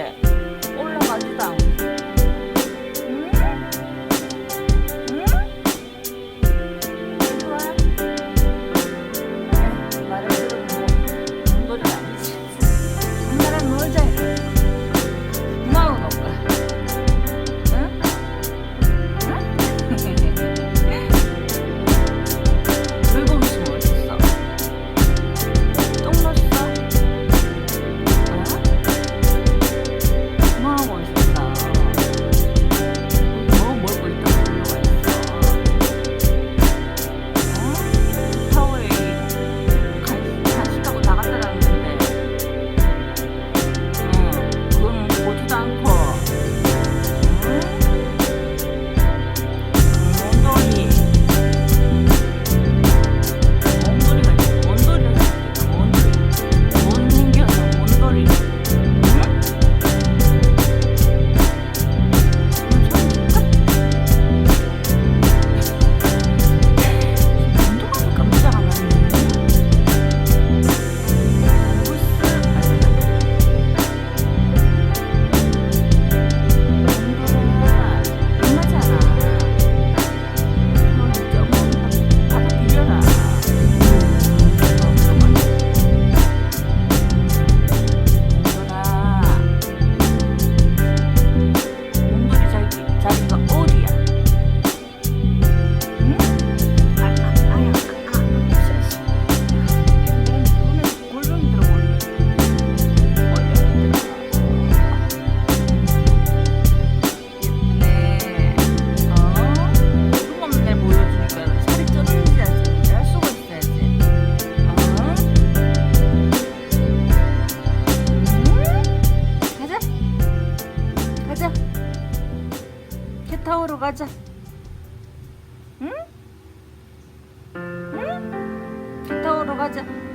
네. 올라가지도 않고. 가자. 응? 응? 배 타러 가자.